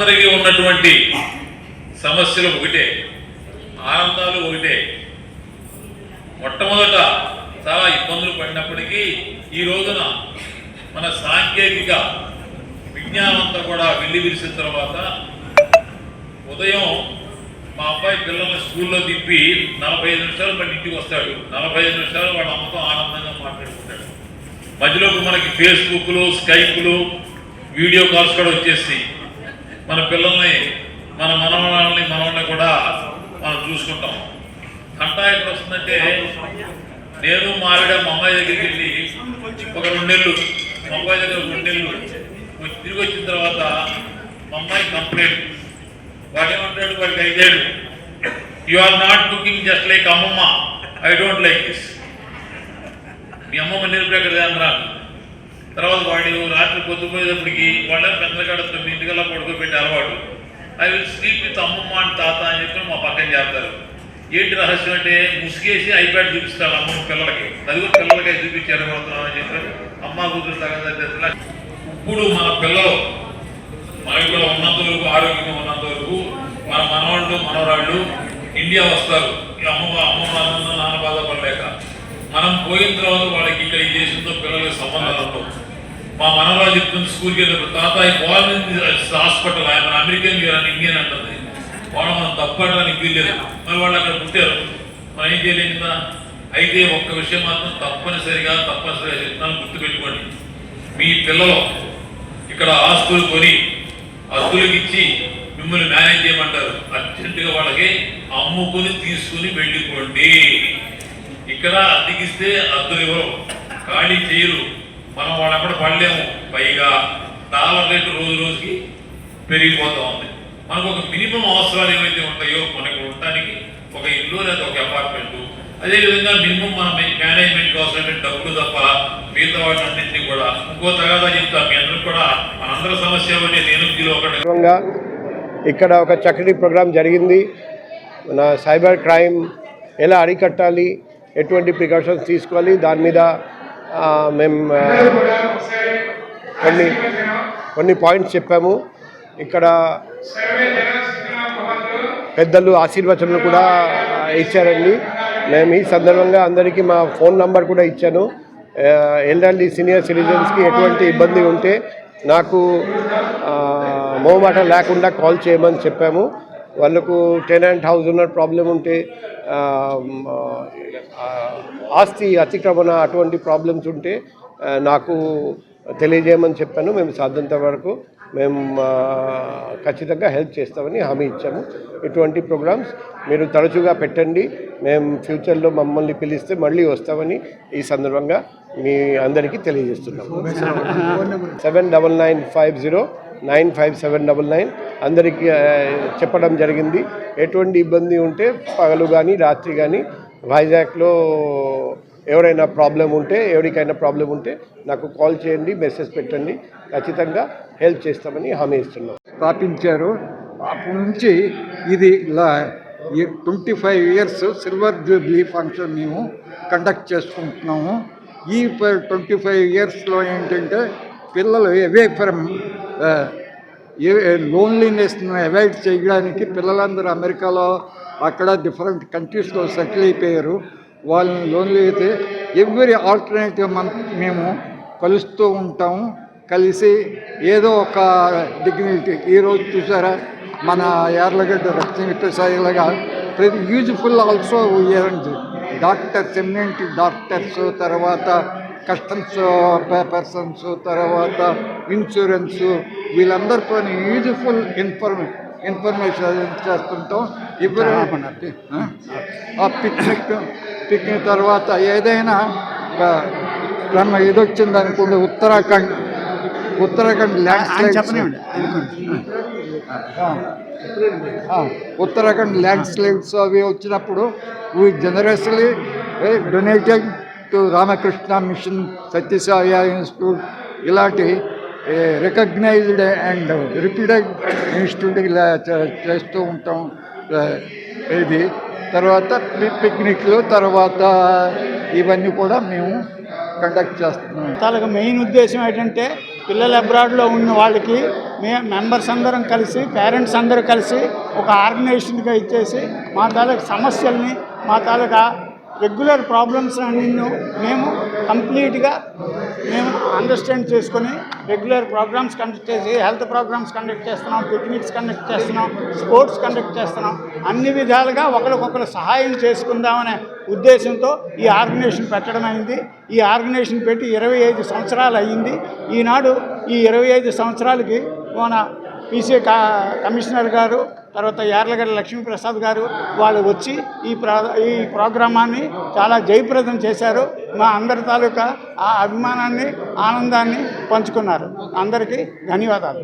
అందరికీ ఉన్నటువంటి సమస్యలు ఒకటే ఆనందాలు ఒకటే. మొట్టమొదట చాలా ఇబ్బందులు పడినప్పటికీ ఈ రోజున మన సాంకేతిక విజ్ఞానంతో కూడా వెళ్ళి విరిసిన తర్వాత ఉదయం మా అబ్బాయి పిల్లల్ని స్కూల్లో దింపి నలభై ఐదు నిమిషాలు మన ఇంటికి వస్తాడు. నలభై ఐదు నిమిషాలు వాళ్ళ అమ్మతో ఆనందంగా మాట్లాడుకుంటాడు. మధ్యలోకి మనకి ఫేస్బుక్లు స్కైప్లు వీడియో కాల్స్ కూడా వచ్చేసి మన పిల్లల్ని మన మనవాళ్ళని మనవాళ్ళని కూడా మనం చూసుకుంటాం. కంటా ఎక్కడ వస్తుందంటే నేను మా ఆవిడ మా అమ్మాయి దగ్గరికి వెళ్ళి ఒక రెండు నెలలు మా అమ్మాయి దగ్గర రెండు నెలలు తిరిగి వచ్చిన తర్వాత మా అమ్మాయి కంప్లైంట్ వాడు ఏమంటాడు వాడికి ఐదేళ్ళు. You are not cooking just like అమ్మమ్మ. ఐ డోంట్ లైక్ దిస్ మీ అమ్మమ్మ నిరుపు ఎక్కడ అన్నారు తర్వాత వాడు రాత్రి పొద్దుపోయేటప్పటికి వాళ్ళ పెద్దగాడ తొమ్మిదింటికల్లా పడుకోబెట్టే అలవాటు. ఐ విల్ స్లీప్ విత్ అమ్మమ్మ అని తాత అని చెప్పి మా పక్కన చేస్తారు. ఏంటి రహస్యం అంటే ముసుగేసి ఐప్యాడ్ చూపిస్తాను అమ్మమ్మ పిల్లలకి. చదువు పిల్లలకి చూపించి ఎడగొడుతున్నాం అని చెప్పి అమ్మ కూతురు తగ్గ ఇప్పుడు మన పిల్లలు మనకి కూడా ఉన్నంత వరకు ఆరోగ్యంగా ఉన్నంత వరకు మన మనవాళ్ళు మనవరాళ్ళు ఇండియా వస్తారు. అమ్మ అమ్మ నాన్న బాధపడలేక మనం పోయిన తర్వాత వాళ్ళకి ఇక్కడ ఈ దేశంతో పిల్లలకి సంబంధాలు ఉండవు. మా మనవరాలు చెప్తుంది స్కూల్కి వెళ్ళినప్పుడు తాత ఈ హాస్పిటల్ ఆయన అమెరికన్ ఇండియన్ అంటుంది వాళ్ళు మనం తప్పడానికి వీల్లేదు మరి వాళ్ళు అక్కడ పుట్టారు. మనం ఏం చేయలేము కదా అయితే ఒక్క విషయం మాత్రం తప్పనిసరిగా తప్పనిసరిగా చెప్తాను గుర్తుపెట్టుకోండి. మీ పిల్లలు ఇక్కడ ఆస్తులు కొని అద్దులకు ఇచ్చి మిమ్మల్ని మేనేజ్ చేయమంటారు. అర్జెంటుగా వాళ్ళకి అమ్ముకొని తీసుకుని వెళ్ళిపోండి. ఇక్కడ అద్దెకిస్తే అద్దులు ఇవ్వరు ఖాళీ చేయరు. మనం వాళ్ళక్కడ పడలేము. పైగా డాలర్ రేటు రోజు రోజుకి పెరిగిపోతూ ఉంది. మనకు ఒక మినిమం అవసరాలు ఏవైతే ఉంటాయో మనకు ఉండటానికి ఒక ఇల్లు లేదా ఒక అపార్ట్మెంట్ అదేవిధంగా మినిమం మన మేనేజ్మెంట్ అవసరమైన డబ్బులు తప్ప మిగతా వాటిన్నింటినీ కూడా ఇంకో తగాదా చెప్తా మీ అందరికి కూడా మనందరి సమస్య నేను కిలో ఒకటి ఇక్కడ ఒక చక్కటి ప్రోగ్రాం జరిగింది. మన సైబర్ క్రైమ్ ఎలా అరికట్టాలి ఎటువంటి ప్రికాషన్స్ తీసుకోవాలి దాని మీద మేము కొన్ని కొన్ని పాయింట్స్ చెప్పాము. ఇక్కడ పెద్దలు ఆశీర్వచనలు కూడా ఇచ్చారండి. మేము ఈ సందర్భంగా అందరికీ మా ఫోన్ నంబర్ కూడా ఇచ్చాను. ఎల్డర్లీ సీనియర్ సిటిజన్స్కి ఎటువంటి ఇబ్బంది ఉంటే నాకు మోమాట లేకుండా కాల్ చేయమని చెప్పాము. వాళ్ళకు టెనెంట్ హౌస్ ఉన్న ప్రాబ్లం ఉంటే ఆస్తి అతిక్రమణ అటువంటి ప్రాబ్లమ్స్ ఉంటే నాకు తెలియజేయమని చెప్పాను. మేము సాధ్యంత వరకు మేము ఖచ్చితంగా హెల్ప్ చేస్తామని హామీ ఇచ్చాము. ఇటువంటి ప్రోగ్రామ్స్ మీరు తరచుగా పెట్టండి. మేము ఫ్యూచర్లో మమ్మల్ని పిలిస్తే మళ్ళీ వస్తామని ఈ సందర్భంగా మీ అందరికీ తెలియజేస్తున్నాము. Seven double nine five zero nine five seven double nine. అందరికీ చెప్పడం జరిగింది. ఎటువంటి ఇబ్బంది ఉంటే పగలు కానీ రాత్రి కానీ వైజాగ్లో ఎవరైనా ప్రాబ్లం ఉంటే ఎవరికైనా ప్రాబ్లం ఉంటే నాకు కాల్ చేయండి మెసేజ్ పెట్టండి. ఖచ్చితంగా హెల్ప్ చేస్తామని హామీ ఇస్తున్నాం. స్థాపించారు. అప్పటి నుంచి ఇది twenty five years silver jubilee function మేము కండక్ట్ చేసుకుంటున్నాము. ఈ ట్వంటీ ఫైవ్ ఇయర్స్లో ఏంటంటే పిల్లలు అవే ఫ్రమ్ లోన్లీనెస్ అవాయిడ్ చేయడానికి పిల్లలందరూ అమెరికాలో అక్కడ డిఫరెంట్ కంట్రీస్లో సెటిల్ అయిపోయారు. వాళ్ళని లోన్లీ అయితే ఎవ్రీ ఆల్టర్నేటివ్ మన మేము కలుస్తూ ఉంటాము కలిసి ఏదో ఒక డిగ్నిటీ ఈరోజు చూసారా? మన యార్లగడ్డ లక్ష్మీ ప్రతి useful also years doctors eminent doctors తర్వాత కస్టమ్స్ పర్సన్స్ తర్వాత ఇన్సూరెన్స్ వీళ్ళందరితో యూజ్ఫుల్ ఇన్ఫర్మే ఇన్ఫర్మేషన్ చేస్తుంటాం. ఇప్పుడు ఆ పిక్నిక్ పిక్నిక్ తర్వాత ఏదైనా బ్రహ్మ ఇది వచ్చింది అనుకోండి Uttarakhand Uttarakhand landslides Uttarakhand landslides అవి వచ్చినప్పుడు we generously donated institute Ramakrishna mission Sathya Sai institute ఇలాంటి రికగ్నైజ్డ్ అండ్ రిపీటెడ్ ఇన్స్టిట్యూట్ ఇలా చేస్తూ ఉంటాం. ఇది. తర్వాత పిక్నిక్లు తర్వాత ఇవన్నీ కూడా మేము కండక్ట్ చేస్తున్నాం. తాలూకా మెయిన్ ఉద్దేశం ఏంటంటే పిల్లలు అబ్రాడ్లో ఉన్న వాళ్ళకి మే మెంబర్స్ అందరం కలిసి పేరెంట్స్ అందరూ కలిసి ఒక ఆర్గనైజేషన్గా ఇచ్చేసి మా తాలూకు సమస్యల్ని మా తాలూకా రెగ్యులర్ ప్రాబ్లమ్స్ అన్ని మేము కంప్లీట్గా మేము అండర్స్టాండ్ చేసుకొని రెగ్యులర్ ప్రోగ్రామ్స్ కండక్ట్ చేసి హెల్త్ ప్రోగ్రామ్స్ కండక్ట్ చేస్తున్నాం పిక్నిక్స్ కండక్ట్ చేస్తున్నాం స్పోర్ట్స్ కండక్ట్ చేస్తున్నాం. అన్ని విధాలుగా ఒకరికొకరు సహాయం చేసుకుందామనే ఉద్దేశంతో ఈ ఆర్గనైజేషన్ పెట్టడం అయింది. ఈ ఆర్గనైజేషన్ పెట్టి ఇరవై ఐదు సంవత్సరాలు అయ్యింది. ఈనాడు ఈ ఇరవై ఐదు సంవత్సరాలకి మన పీసీ కమిషనర్ గారు తర్వాత యార్లగడ్డ లక్ష్మీప్రసాద్ గారు వాళ్ళు వచ్చి ఈ ప్రా ఈ ప్రోగ్రామాన్ని చాలా జయప్రదం చేశారు. మా అందరి తాలూకా ఆ అభిమానాన్ని ఆనందాన్ని పంచుకున్నారు. అందరికీ ధన్యవాదాలు.